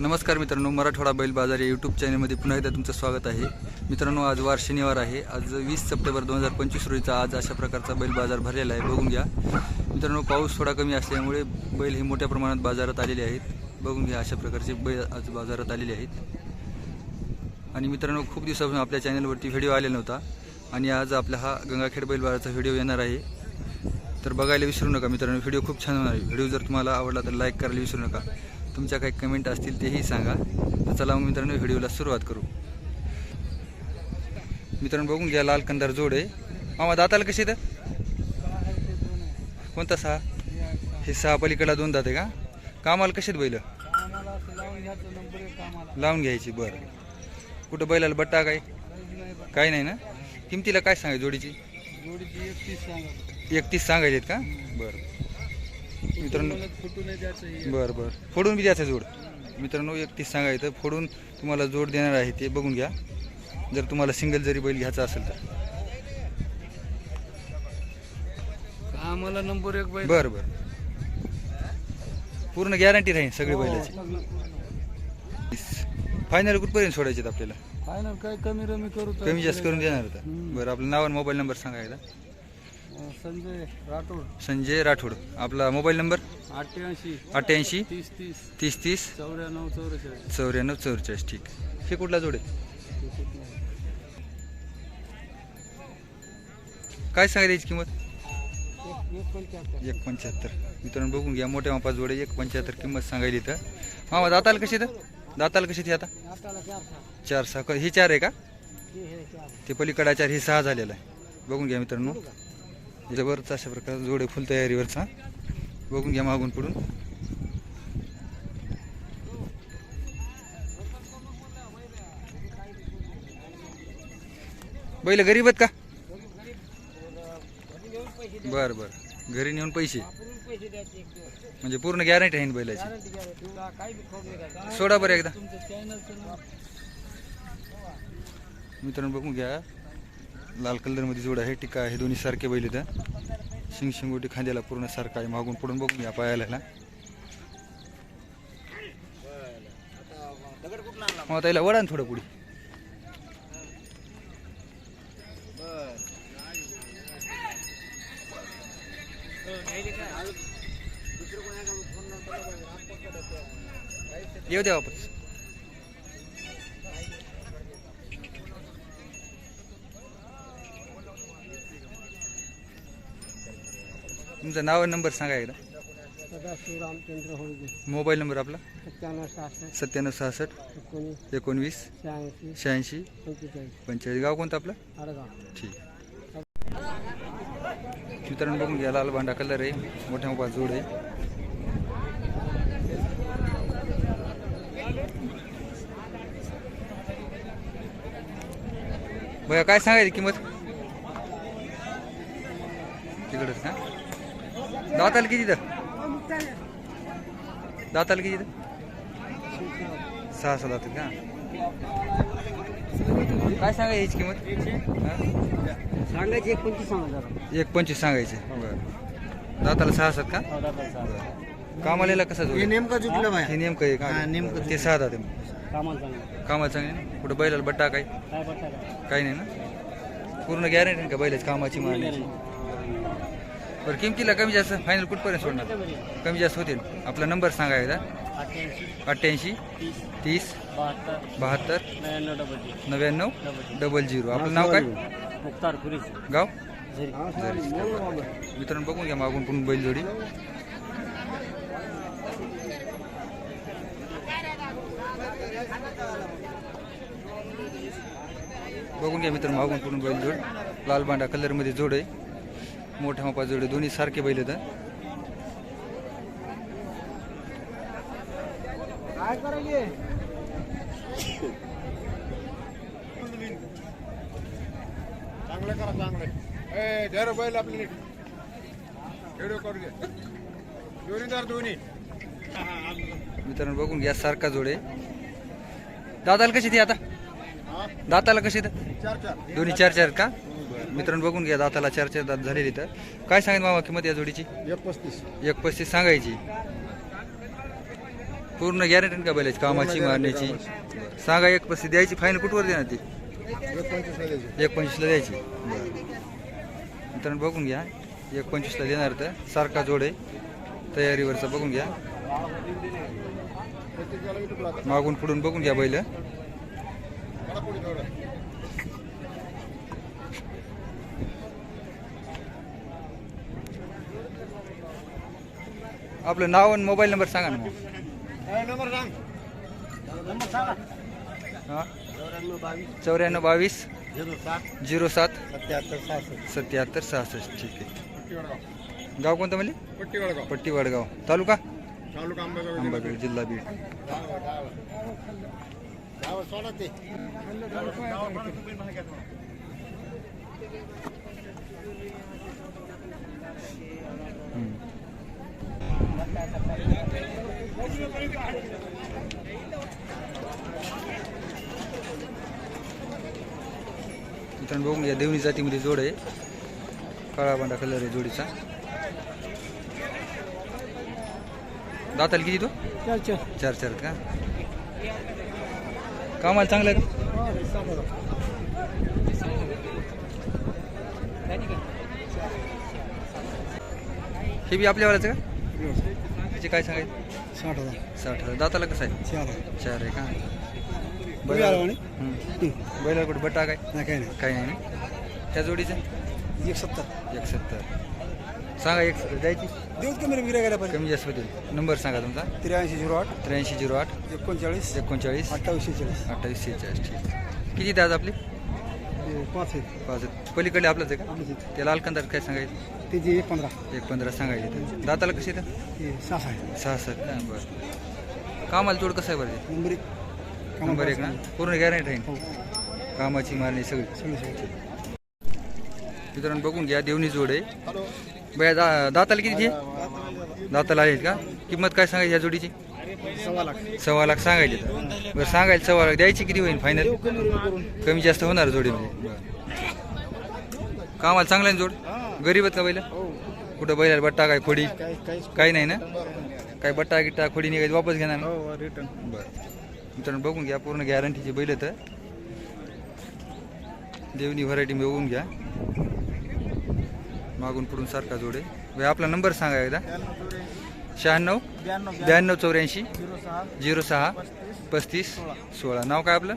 नमस्कार मित्रांनो मराठवाडा बैल बाजार या यूट्यूब चॅनलमध्ये पुन्हा एकदा तुमचं स्वागत आहे. मित्रांनो आज वार शनिवार आहे. आज वीस सप्टेंबर दोन हजार पंचवीस रोजीचा आज अशा प्रकारचा बैल बाजार भरलेला आहे. बघून घ्या. मित्रांनो पाऊस थोडा कमी असल्यामुळे बैल हे मोठ्या प्रमाणात बाजारात आलेले आहेत. बघून घ्या अशा प्रकारचे बैल आज बाजारात आलेले आहेत. आणि मित्रांनो खूप दिवसापासून आपल्या चॅनलवरती व्हिडिओ आलेला नव्हता. आणि आज आपला हा गंगाखेड बैल बाजाराचा व्हिडिओ येणार आहे. तर बघायला विसरू नका मित्रांनो व्हिडिओ खूप छान होणार आहे. व्हिडिओ जर तुम्हाला आवडला तर लाईक करायला विसरू नका. तुमच्या काही कमेंट असतील तेही सांगा. तर चला मग मित्रांनो व्हिडिओला सुरुवात करू. मित्रांनो बघून घ्या लाल कंदार जोड आहे. मामा दाताला कसे तर कोणता सहा? हे सहा पलीकडला दोन दात आहे का? कामाला कसे बैल? लावून घ्यायची बरं. कुठं बैलाला बट्टा काय? काय नाही ना? किमतीला काय सांगाय जोडीची? एकतीस सांगायचे का? बरं. मित्रांनो बरं बरं. फोडून बी द्यायचं जोड. मित्रांनो एकतीस सांगायचं फोडून तुम्हाला जोड देणार आहे ते बघून घ्या. जर तुम्हाला सिंगल जरी बैल घ्यायचा असेल तर. आम्हाला नंबर एक बैल. बरं बरं. पूर्ण गॅरंटी राहील सगळी बैलाची. फायनल कुठपर्यंत सोडायचे आपल्याला? फायनल काय कमी रमी करू तर. कमी जास्त करून देणार होता. बरं आपलं नाव आणि मोबाईल नंबर सांगायचा अं, संजय राठोड. संजय राठोड. आपला मोबाईल नंबर? अठ्ठ्याऐंशी अठ्ठ्याऐंशी तीस तीस तीस तीस. चौऱ्याण्णव चौवेचाळीस चौऱ्याण्णव चौवेचाळीस ठीक. हे कुठला जोड काय सांगायची याची किंमत? एक पंच्याहत्तर मित्रांनो बघून घ्या. मोठ्या मापा जोडे एक पंच्याहत्तर किंमत सांगायली तर मामा दाताला कशी तर दाताला कशी ती आता? चार सहा. हे चार आहे का? ते पलीकडा चार हे सहा झालेला आहे. बघून घ्या मित्रांनो. जबरदस्त अशा प्रकारे जोडे फुल तयारीवरचा. बघून घ्या मागून पुढून. बैल गरीब आहेत का? बर बर. घरी नेऊन पैसे. म्हणजे पूर्ण गॅरंटी आहे ना बैलाची? सोडा बरं एकदा. मित्रांनो बघून घ्या. लाल कलरमध्ये जोड आहे टिका आहे दोन्ही सारखे बैल इथं शिंग शिंगोटी खांद्याला पूर्ण सारखा आहे. मागून पुढून बघून या पायाला. मग आता वडा ना थोडं पुढे. येऊ द्या वापस. तुमचं नाव आणि नंबर सांगा एकदा. सदाशिव रामचंद्र होळगे. मोबाईल नंबर आपला? सत्त्याण्णव सहासष्ट. सत्त्याण्णव सहासष्ट. एकोणीस. एकोणवीस. शहाऐंशी. शहाऐंशी. पंचेचाळीस. पंचेचाळीस. गाव कोणतं आपलं? ठीक मित्रांनो बघून घ्या लाल भांडा कलर आहे. मोठ्या मोठा जोड आहे. बघा काय सांगायची किंमत? तिकडच का? दाताला किती तर दाताला किती तर सहा सहा दात का? काय सांगायची याची किंमत? हा? सांगायची एक पंचवीस सांगा एक पंचवीस सांगायचे. बरं. दाताला सहा सात का? बरं. कामाला कसा हे नेमकं चुकलं हे नेमकं आहे हा, का नेमकं ते सहा दात. कामाला सांगा. कामाला चांगले ना. कुठं बैलाला बट्टा काय? काही नाही ना. पूर्ण गॅरंटी का बैलाची कामाची मारण्याची बरं किमतीला कमी जास्त फायनल कुठपर्यंत सोडणार? कमी जास्त होतील. आपला नंबर सांगा एकदा. अठ्ठ्याऐंशी तीस बहात्तर नव्याण्णव डबल झिरो आपलं नाव काय? मुक्तार गाव मित्रांनो बघून घ्या मागून पण बैलजोडी. बघून घ्या मित्र मागून पूर्ण बैल जोड लाल बांडा कलरमध्ये जोड आहे. मोठ्या मापा जोड दोन्ही सारखे बैल करायचे चांगलं करा चांगलं. बैल आपली व्हिडिओ करू दे. जोडीदार दोन्ही. मित्रांनो बघून घ्या सारखा जोड दादाला कशी ती आता? दाताला कशी तर चार चार. दोन्ही चार चार का? मित्रांनो बघून घ्या दाताला चार चार दात झालेली तर. काय सांगेल मामा किंमत या जोडीची? एक पस्तीस एक पस्तीस सांगायची. पूर्ण गॅरंटी का बैलाची? कामाची मारण्याची? सांगा एक पस्ती द्यायची फायनल कुठवर देणार ती? एक पंचवीसला द्यायची. मित्रांनो बघून घ्या. एक पंचवीसला देणार तर. सारखा जोड आहे. तयारीवरचा बघून घ्या? मागून पुढून बघून घ्या बैल मला पुढे थोडं. आपलं नाव आणि मोबाईल नंबर सांगा ना मग. हा? चौऱ्याण्णव बावीस. झिरो सात. सत्याहत्तर सहासष्ट. ठीक आहे. गाव कोणतं म्हणले? पट्टी वडगाव तालुका? अंबागड जिल्हा बीड. ते. मित्रांनो बघून या देवणी जातीमध्ये जोड आहे. काळा बांडा कलर आहे जोडीचा. दाताल किती तो? चार चार चार का? कामाला चांगलं आहे का? हे बी आपल्यावरच का? त्याचे काय सांगायचं? साठ हजार. साठ हजार. दाताला कसं आहे? चार चार आहे का? तुम्ही आला म्हणे? हम्म. बैलाला कुठे बट्टा काय? नाही काय नाही. ना त्या जोडीचं? एक सत्तर एक सत्तर सांगा एक सत्तर द्यायची? देऊत का मी विराय गेल्या कमी जास्त होतील नंबर सांगा तुमचा. त्र्याऐंशी झिरो आठ. त्र्याऐंशी झिरो आठ. एकोणचाळीस. एकोणचाळीस. अठ्ठावीसशे चाळीस. अठ्ठावीस सेहेचाळीस ठीक किती दादा आपली? ते पाच आहेत. पाच पलीकडे आपलंच आहे का? आपलीच आहेत. त्याला अलकंदार काय सांगायचं? त्याची एक पंधरा. एक पंधरा सांगायचे दाताला कशी येतं ते सहा आहे सहा सात का? बरं. कामाला जोड कसं आहे बरं? नंबर एक. नंबर एक ना? पूर्ण गॅरंटी राहील हो. कामाची मारणी सगळी? सगळे सगळे. मित्रांनो बघून घ्या देवणी जोड आहे. बया दा दाताला किती आहे? दाताला आहेत का? किंमत काय सांगायची या जोडीची? सव्वा लाख. सव्वा लाख सांगायची तर. बरं सांगायला सव्वा लाख द्यायची किती होईल फायनल कमी जास्त होणार जोडीमध्ये. कामाला चांगला आहे ना जोड? गरीब आहेत का बैल? हो. कुठं बैलाला बट्टा काय खोडी? काही नाही ना? काय बट्टा गिट्टा खोडी निघायची वापस घेणार ना? हो रिटर्न बरं. मित्रांनो बघून घ्या पूर्ण गॅरंटीची बैल तर देवनी व्हरायटी बघून घ्या. मागून पुढून सारखा जोडे आपला नंबर सांगा एकदा. शहाण्णव ब्याण्णव चौऱ्याऐंशी. झिरो सहा पस्तीस. सोळा. नाव काय आपलं?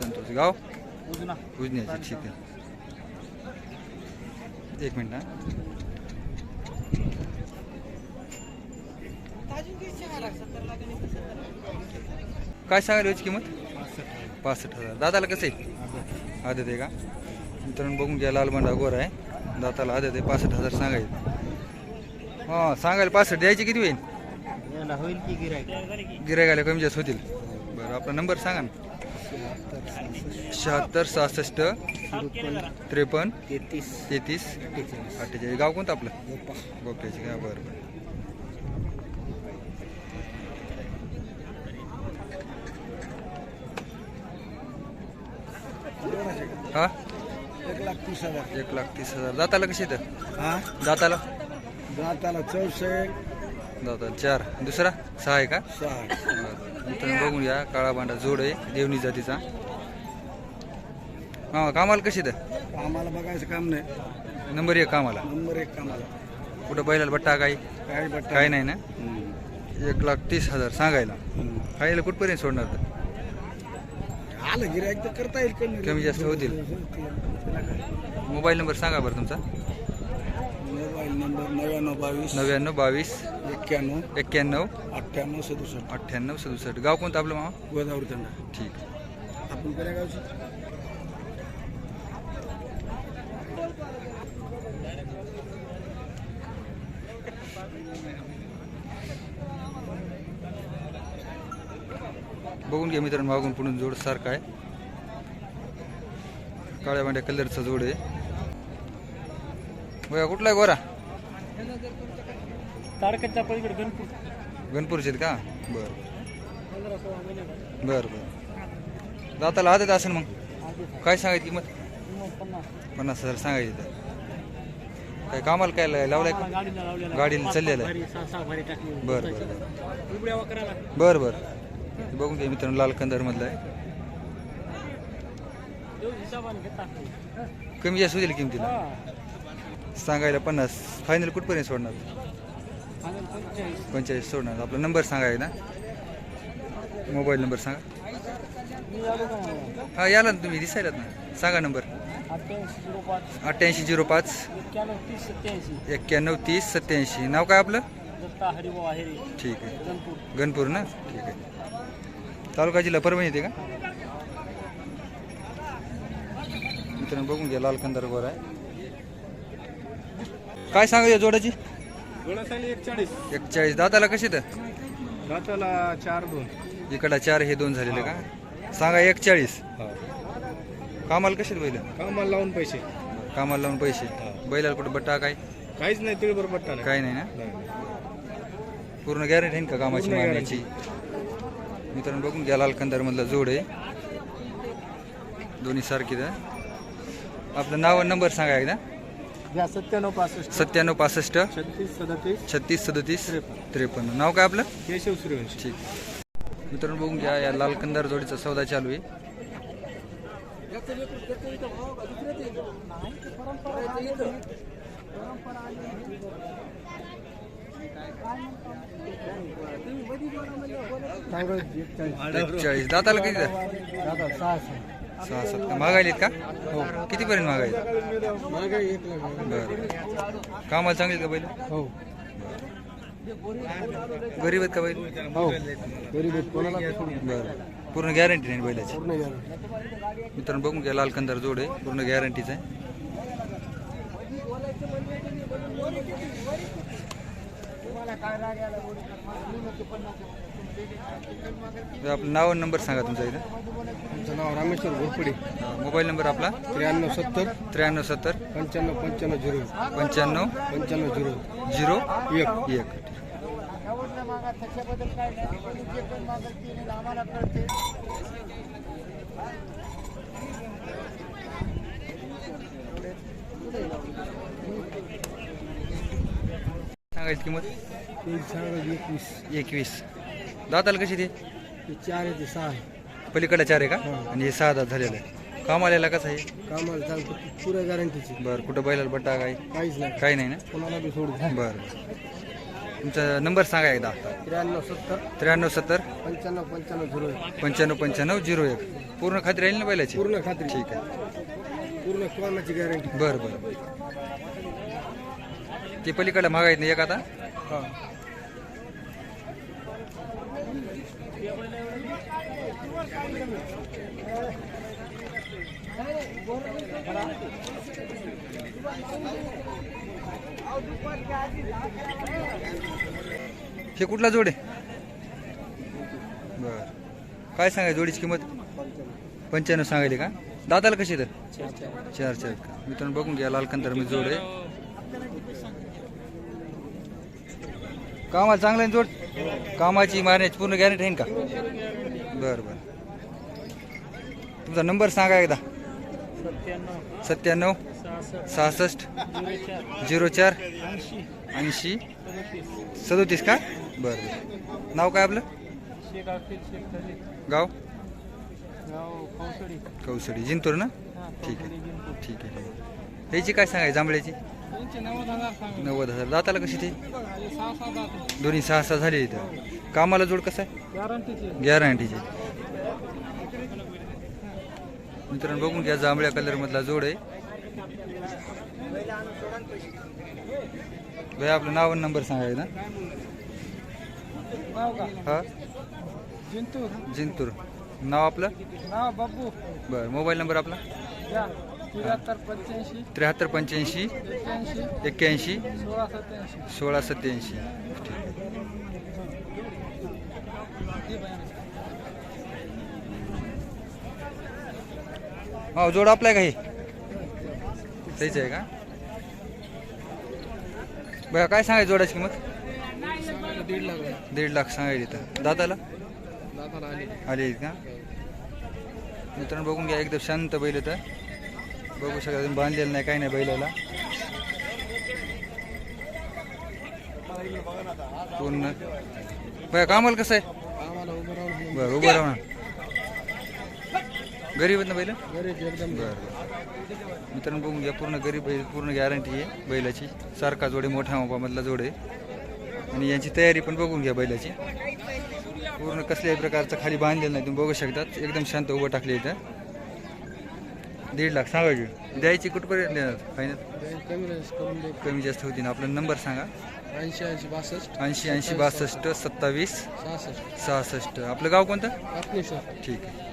संतोष. गाव? उजना. उजन्याचे ठीक आहे. एक मिनिट काय सांगायला याची किंमत? पासष्ट हजार. दाताला कसं आहे? आदत आहे का? मित्रांनो बघून घ्या लाल बंडा गोर आहे. दाताला आदत आहे पासष्ट हजार सांगायचं. हां सांगायला पासष्ट द्यायची किती होईल? होईल की गिरायक गिरायकाला कमी जास्त होतील. बरं आपला नंबर सांगा ना. शहात्तर सहासष्ट त्रेपन्न तेहतीस. तेहतीस अठ्ठेचाळीस. गाव कोणतं आपलं? गोप्याचे गाव बरं बरं. हा? एक लाख तीस हजार. एक लाख तीस हजार. दाताला कशी येतं? हा? दाताला? दाताला चौशे दाताला चार. दुसरा? सहा आहे का? सहा बरं. मित्रांनो बघून घ्या. काळा भांडा जोड आहे देवणी जातीचा. हा कामाला कशी येतं? आम्हाला बघायचं काम नाही. नंबर एक कामाला. नंबर एक कामाला. कुठं बैलाला बट्टा काही काय बट काही नाही. ना? एक लाख तीस हजार सांगायला. खायला कुठपर्यंत सोडणार तर आलं गिरायक तर करता येईल कमी. कमी जास्त होतील. मोबाईल नंबर सांगा बरं तुमचा. मोबाईल नंबर नव्याण्णव बावीस. नव्याण्णव बावीस. एक्क्याण्णव. एक्क्याण्णव. अठ्ठ्याण्णव सदुसष्ट. अठ्ठ्याण्णव सदुसष्ट. गाव कोणतं आपलं मामा? गोदावरी तंडा. ठीक. आपण गावची? बघून घ्या मित्रांनो मागून पुढून जोड सारखा आहे. काळ्या मांड्या कलरचा जोड आहे. बघा कुठला आहे गोरा? पलीकडे गणपूर. गणपूरचे आहेत का? बरं. बरं बरं. दाताला आदत असेल मग? काय सांगायची किंमत पन्नास. पन्नास हजार सांगायची तर. काय कामाला काय लावलाय का? गाडीला लावलेला गाडीला चाललेलं आहे. भारी सहा सहा भारी टाकली. बरं बरं. उघड्या वकराला. बरं बरं. हे बघून घ्या मित्रांनो लाल कंदारमधलं आहे. देऊ हिशोबाने घेता कमी जास्त होईल किमतीला. हा. सांगायला पन्नास. फायनल कुठपर्यंत सोडणार? पंचेचाळीस. पंचेचाळीस सोडणार. आपला नंबर सांगा एकदा. मोबाईल नंबर सांगा. मी आलो का? नाही? हा याला ना तुम्ही दिसायलात ना. सांगा नंबर. अठ्ठ्याऐंशी झिरो पाच. एक्क्याण्णव तीस सत्याऐंशी. नाव काय आपलं? ठीक आहे. गणपूर. ना? ठीक आहे. तालुका जिल्हा परभणी येते का? मित्रांनो बघून घ्या लाल कंदार गोर आहे. काय सांगा या जोडाची एकचाळीस. दाताला कशी तर दाताला चार दोन. इकडा चार हे दोन झालेले का? सांगा एकचाळीस. कामाला कशी बैल? कामाला लावून पैसे. कामाला लावून पैसे. बैलाला कुठं बट्टा काय? काहीच नाही तिळभर पट्टा नाही. काय नाही ना? पूर्ण गॅरंटी आहे का कामाची पूर्ण मारण्याची मित्रांनो बघून घ्या लाल कंदार मधला जोड आहे. दोन्ही सारखीच आहे आपलं नाव आणि नंबर सांगा एकदा. घ्या सत्त्याण्णव पासष्ट. सत्त्याण्णव पासष्ट. छत्तीस सदतीस. छत्तीस सदतीस त्रेपन्न. नाव काय आपलं? केशव सूर्यवंशी. ठीक. मित्रांनो बघून घ्या या लाल कंदार जोडीचा सौदा चालू आहे. एकचाळीस दाताला किती द्या? सहा सात का? मागायलेत का हो. कितीपर्यंत मागायले बरं. कामाला चांगली का बैल? हो. गरीब आहेत का बैल? हो. गरीब आहेत. कोणाला बरं. पूर्ण गॅरंटी नाही बैलाची? पूर्ण मित्रांनो बघून घ्या लाल कंदार जोड आहे. पूर्ण गॅरंटीच आहे. तर आपलं नाव आणि नंबर सांगा तुमचा इथं. आमचं नाव रामेश्वर घोरपडे. मोबाईल नंबर आपला? त्र्याण्णव सत्तर. त्र्याण्णव सत्तर. पंच्याण्णव पंच्याण्णव झिरो पंच्याण्णव पंच्याण्णव झिरो झिरो एक. एक. सांगायची किंमत? एक सांगा एकवीस. एकवीस दाताला कशी ते? चार आहे ते सहा आहे. पलीकडे चार आहे का? हा. आणि हे सहा दात झालेलं आहे कामाला कसं आहे? कामाला चालतं. पुऱ्या गॅरंटीची बरं कुठं बैलाला बट्टा काय काहीच नाही. काही नाही ना? कोणाला बी सोडू बरं. तुमचा नंबर सांगा एकदा. त्र्याण्णव सत्तर. त्र्याण्णव सत्तर. पंच्याण्णव पंच्याण्णव झिरो एक. पंच्याण्णव पंच्याण्णव झिरो एक. पूर्ण खात्री राहील ना बैलाची? पूर्ण खात्री. ठीक आहे. पूर्ण कोणाची गॅरंटी बरं बरं. ते पलीकडे मागायत नाही एक आता? हा. हे कुठला जोड आहे? बर. काय सांगाय जोडीची किंमत? पंच्याण्णव सांगायली का? दादाला कशी तर? चार चार. का मित्रांनो बघून घ्या लालकंदर मी जोड आहे. कामाला चांगला आहे ना जोड? कामाची मारण्याची पूर्ण गॅरंटी आहे ना का? बरं बरं. तुमचा नंबर सांगा एकदा. सत्त्याण्णव सत्त्याण्णव. सहासष्ट. झिरो चार. ऐंशी. सदतीस का? बरं. बरं नाव काय आपलं? गाव? कौसडी. जिंतूर ना? ठीक आहे. ठीक आहे. ह्याची काय सांगाय जांभळ्याची? नव्वद हजार दाताला कशी ती? दोन्ही सहा सहा झाली इथं. कामाला जोड कसं आहे? गॅरंटीचे गॅरंटीची मित्रांनो बघून घ्या जांभळ्या कलरमधला जोड आहे. भाई आपलं नाव आणि नंबर सांगायचं ना नाव का हा? जिंतूर. जिंतूर नाव आपलं? नाव बाबू बरं मोबाईल नंबर आपला? त्र्याहत्तर पंच्याऐंशी त्र्याहत्तर पंच्याऐंशी एक्क्याऐंशी सोळा सत्याऐंशी. सोळा सत्याऐंशी हो जोड आपलाय काही तेच आहे का? बघा काय सांगायचं जोडाची किंमत? दीड लाख दीड लाख सांगायची तर दादाला? दाताला आली का? मित्रांनो बघून घ्या एकदम शांत बैल तर बघू शकता तुम्ही बांधलेलं नाही काही नाही बैलाला. पूर्ण. बया कामाला कसं आहे? बरं उभं राहणार गरीब आहेत ना बैल? गरीब बरं. मित्रांनो बघून घ्या पूर्ण गरीब बैल पूर्ण गॅरंटी आहे बैलाची. सारखा जोडे मोठ्या मापामधला जोड आणि यांची तयारी पण बघून घ्या बैलाची. पूर्ण कसल्याही प्रकारचं खाली बांधलेलं नाही तुम्ही बघू शकतात. एकदम शांत उभं टाकले इथं. दीड लाख सांगा की द्यायची कुठपर्यंत देणार? फायनल कमी जास्त होती ना आपला नंबर सांगा. ऐंशी ऐंशी बासष्ट ऐंशी ऐंशी बासष्ट सत्तावीस सहासष्ट. सहासष्ट. आपलं गाव कोणतं? ठीक आहे.